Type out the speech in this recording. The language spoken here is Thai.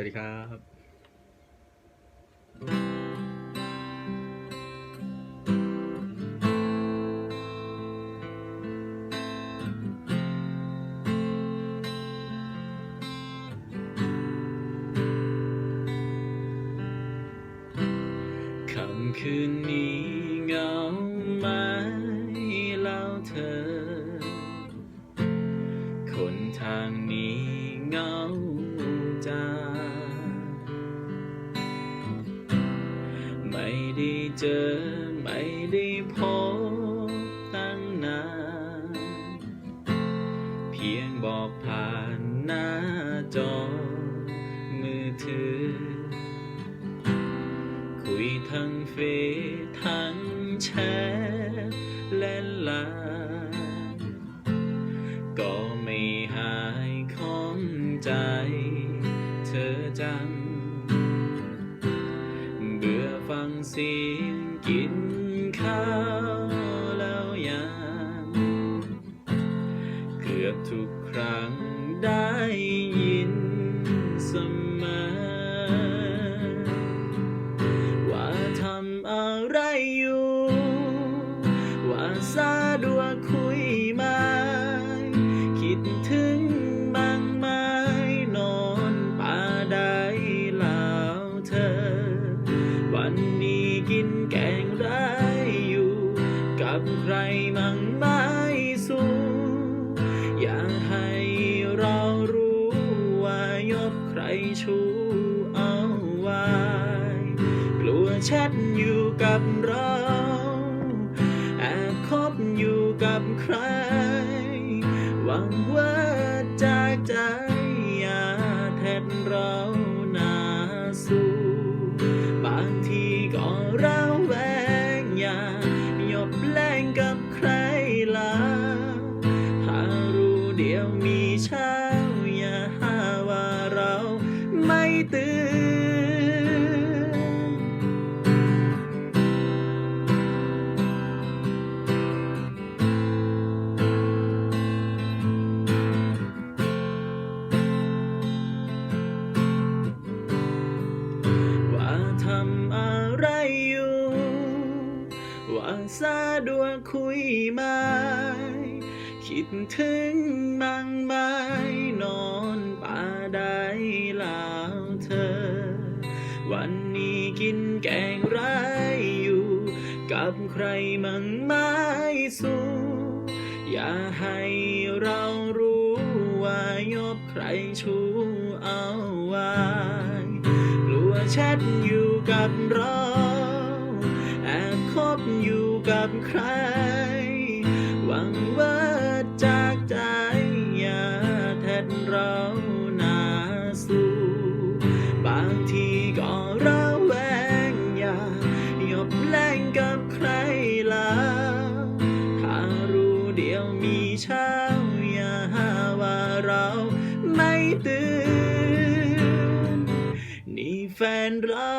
วัสดีครับค่ำคืนนี้เงาไหมเล่าเธอ คนทางนี้เงาจัง ไม่ได้เจอไม่ได้พบตั้งนาน เพียงบอกผ่านหน้าจอมือถือ คุยทั้งเฟซทั้งแชทและไลน์ก็ไม่หายของใจ เธอจัง เสียงกินข้าวแล้วยังเกือบทุกครั้งได้ยินเสมอว่าทำอะไรอยู่ ว่าสะดวคุยมคิ กับใครมั่งไม่สู้อยากให้เรารู้ว่ายกใครชูเอาไว้กลัวแชทอยู่กับเราแอบคบอยู่กับใคร หวังว่าจากใจอย่าแทนเราหนาสู้บางทีก็ ว่าทำอะไรอยู่ ว่าสะดวกคุยไหมคิดถึงมั่งไหมนอน กับใครมั่งไม่สู้ อย่าให้เรารู้ว่ายกใครชูเอาไว้กลัวแชทอยู่กับเรา แอบคบอยู่กับใคร เดียวมีเช้าอย่าหาว่าเราไม่ตื่น นี่แฟนเรา